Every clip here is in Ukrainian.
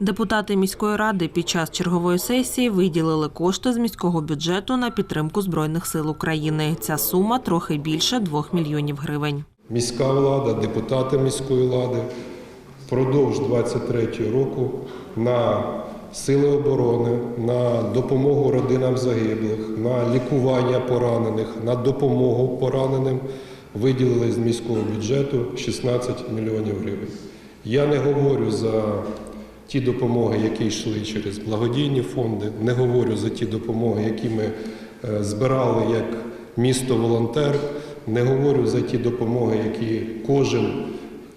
Депутати міської ради під час чергової сесії виділили кошти з міського бюджету на підтримку збройних сил України. Ця сума трохи більше 2 мільйонів гривень. Міська влада, депутати міської влади впродовж 23 року на сили оборони, на допомогу родинам загиблих, на лікування поранених, на допомогу пораненим виділили з міського бюджету 16 мільйонів гривень. Я не говорю за ті допомоги, які йшли через благодійні фонди, не говорю за ті допомоги, які ми е, збирали як місто волонтер, не говорю за ті допомоги, які кожен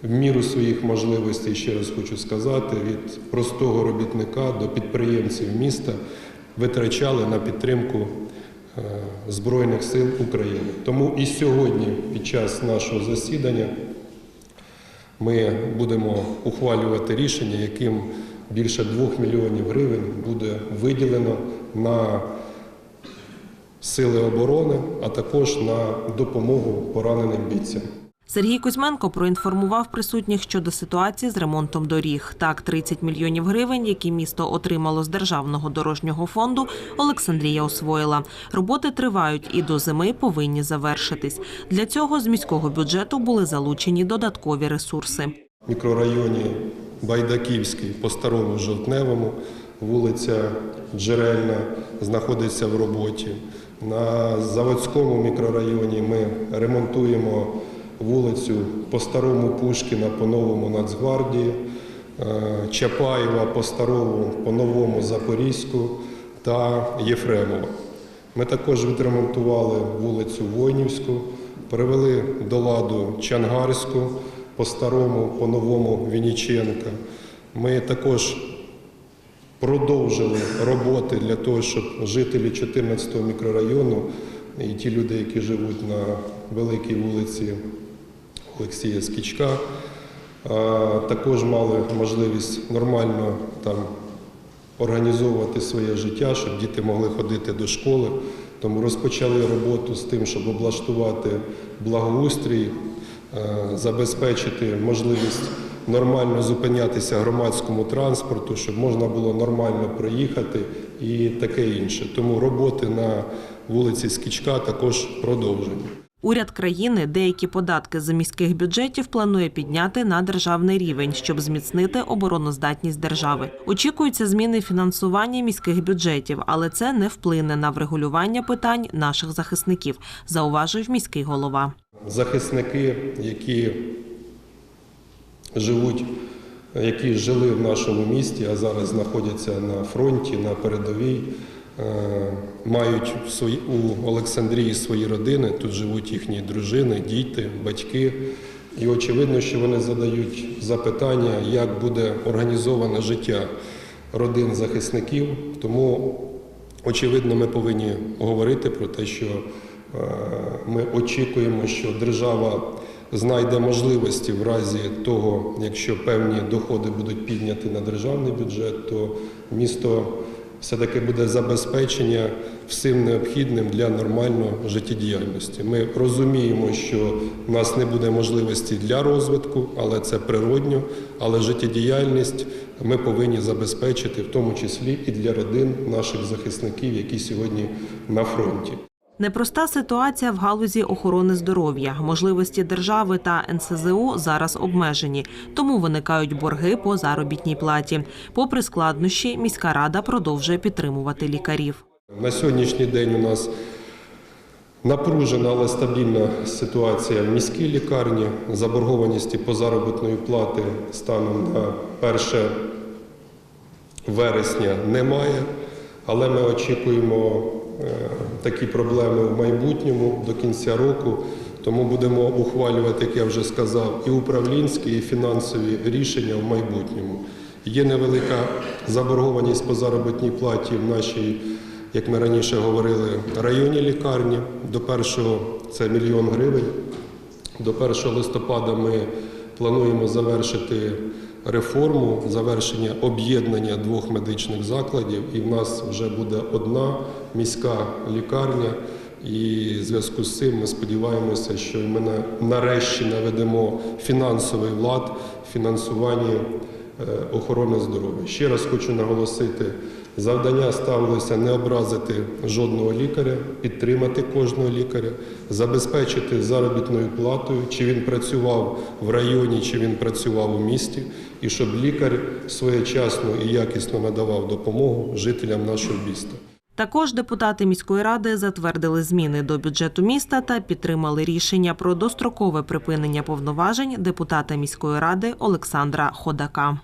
в міру своїх можливостей, ще раз хочу сказати, від простого робітника до підприємців міста витрачали на підтримку е, Збройних сил України. Тому і сьогодні, під час нашого засідання, ми будемо ухвалювати рішення, яким більше 2 мільйонів гривень буде виділено на сили оборони, а також на допомогу пораненим бійцям. Сергій Кузьменко проінформував присутніх щодо ситуації з ремонтом доріг. Так, 30 мільйонів гривень, які місто отримало з державного дорожнього фонду, Олександрія освоїла. Роботи тривають і до зими повинні завершитись. Для цього з міського бюджету були залучені додаткові ресурси. В мікрорайоні Байдаківський по старому жовтневому, вулиця Джерельна знаходиться в роботі. На Заводському мікрорайоні ми ремонтуємо вулицю по старому Пушкіна, по новому Нацгвардії, е, Чапаєва по старому, по новому Запорізьку та Єфремова. Ми також відремонтували вулицю Войнівську, привели до ладу Чангарську по старому, по новому Вінниченка. Ми також продовжили роботи для того, щоб жителі 14-го мікрорайону і ті люди, які живуть на великій вулиці Олексія Скічка, також мали можливість нормально там організовувати своє життя, щоб діти могли ходити до школи. Тому розпочали роботу з тим, щоб облаштувати благоустрій, забезпечити можливість нормально зупинятися громадському транспорту, щоб можна було нормально проїхати і таке інше. Тому роботи на вулиці Скічка також продовжені. Уряд країни деякі податки з міських бюджетів планує підняти на державний рівень, щоб зміцнити обороноздатність держави. Очікуються зміни фінансування міських бюджетів, але це не вплине на врегулювання питань наших захисників, зауважив міський голова. захисники, які живуть, які жили в нашому місті, а зараз знаходяться на фронті, на передовій, мають в свої- у Олександрії свої родини, тут живуть їхні дружини, діти, батьки. І очевидно, що вони задають запитання, як буде організоване життя родин захисників. Тому, очевидно, ми повинні говорити про те, що е, ми очікуємо, що держава знайде можливості в разі того, якщо певні доходи будуть підняті на державний бюджет, то місто все-таки буде забезпечення всім необхідним для нормальної життєдіяльності. Ми розуміємо, що в нас не буде можливості для розвитку, але це природньо. Але життєдіяльність ми повинні забезпечити, в тому числі і для родин наших захисників, які сьогодні на фронті. Непроста ситуація в галузі охорони здоров'я. Можливості держави та НСЗУ зараз обмежені, тому виникають борги по заробітній платі. Попри складнощі, міська рада продовжує підтримувати лікарів. На сьогоднішній день у нас напружена, але стабільна ситуація в міській лікарні. Заборгованості по заробітної плати станом на 1 вересня немає, але ми очікуємо е, такі проблеми в майбутньому до кінця року. Тому будемо ухвалювати, як я вже сказав, і управлінські, і фінансові рішення в майбутньому. Є невелика заборгованість по заробітній платі в нашій, як ми раніше говорили, районній лікарні. До першого це мільйон гривень. До 1 листопада ми плануємо завершити реформу, завершення об'єднання двох медичних закладів, і в нас вже буде одна міська лікарня. І в зв'язку з цим ми сподіваємося, що ми на- нарешті наведемо фінансовий влад в охорони здоров'я. Ще раз хочу наголосити, завдання ставилося не образити жодного лікаря, підтримати кожного лікаря, забезпечити заробітною платою, чи він працював в районі, чи він працював у місті, і щоб лікар своєчасно і якісно надавав допомогу жителям нашого міста. Також депутати міської ради затвердили зміни до бюджету міста та підтримали рішення про дострокове припинення повноважень депутата міської ради Олександра Ходака.